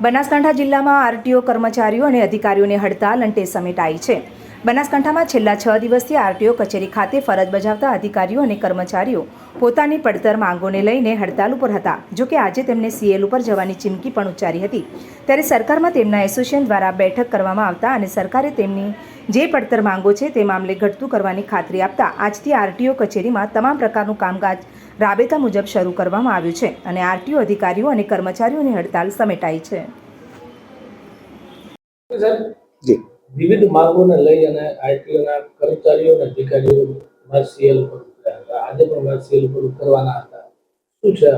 બનાસકાંઠા જિલ્લામાં આરટીઓ કર્મચારીઓ અને અધિકારીઓની હડતાલ અંતે સમેટાઈ છે. બનાસકાંઠામાં છેલ્લા છ દિવસથી આરટીઓ કચેરી ખાતે ફરજ બજાવતા અધિકારીઓ અને કર્મચારીઓ પોતાની પડતર માંગોને લઈને હડતાલ ઉપર હતા. જો કે આજે તેમને સીએલ ઉપર જવાની ચીમકી પણ ઉચ્ચારી હતી. ત્યારે સરકારમાં તેમના એસોસિએશન દ્વારા બેઠક કરવામાં આવતા અને સરકારે તેમની જે પડતર માંગો છે તે મામલે ઘટતું કરવાની ખાતરી આપતા આજથી આરટીઓ કચેરીમાં તમામ પ્રકારનું કામકાજ રાબેતા મુજબ શરૂ કરવામાં આવ્યું છે અને આરટીઓ અધિકારીઓ અને કર્મચારીઓની હડતાલ સમેટાઈ છે. જી. વિવિધ માંગોને લઈ અને આઈટીઓના કર્મચારીઓ અને અધિકારીઓ માર્સીએલ પર આજે પણ માર્સીએલ પર ઉતરવાના હતા. શું છે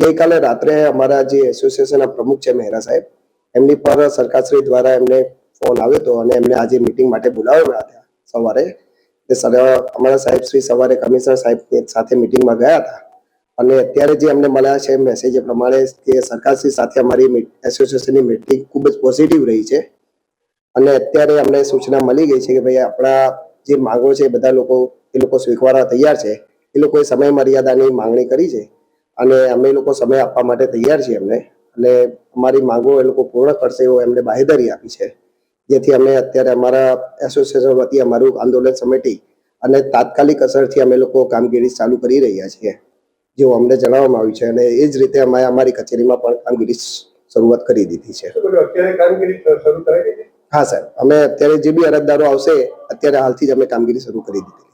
ગઈકાલે રાત્રે અમારા જે એસોસિએશનના પ્રમુખ છે મહેરા સાહેબ, એમની પર સરકારશ્રી દ્વારા એમને ફોન આવ્યો હતો અને એમને આજે મિટિંગ માટે બોલાવ્યા હતા. સવારે અમારા સાહેબ શ્રી સવારે કમિશનર સાહેબ સાથે મિટિંગમાં ગયા હતા. અને અત્યારે જે અમને મળ્યા છે મેસેજ એ પ્રમાણે કે સરકારશ્રી સાથે અમારી એસોસિએશનની મીટિંગ ખૂબ જ પોઝિટિવ રહી છે. અને અત્યારે અમને સૂચના મળી ગઈ છે કે ભાઈ આપણા જે માંગો છે બધા લોકો, એ લોકો સ્વીકારવા તૈયાર છે. એ લોકોએ સમય મર્યાદાની માંગણી કરી છે. અને અમે લોકો સમય આપવા માટે તૈયાર છીએ એમને અને અમારી માંગો એ લોકો પૂર્ણ કરશે એવો એમને બાહેધરી આપી છે. જેથી અમે અત્યારે અમારા એસોસિએશન વતી અમારું આંદોલન સમિટી અને તાત્કાલિક અસરથી અમે લોકો કામગીરી ચાલુ કરી રહ્યા છીએ. જેવું અમને જણાવવામાં આવ્યું છે અને એ જ રીતે અમે અમારી કચેરીમાં પણ કામગીરી શરૂઆત કરી દીધી છે. હા સાહેબ. અમે અત્યારે જે બી અરજદારો આવશે અત્યારે હાલથી જ અમે કામગીરી શરૂ કરી દીધી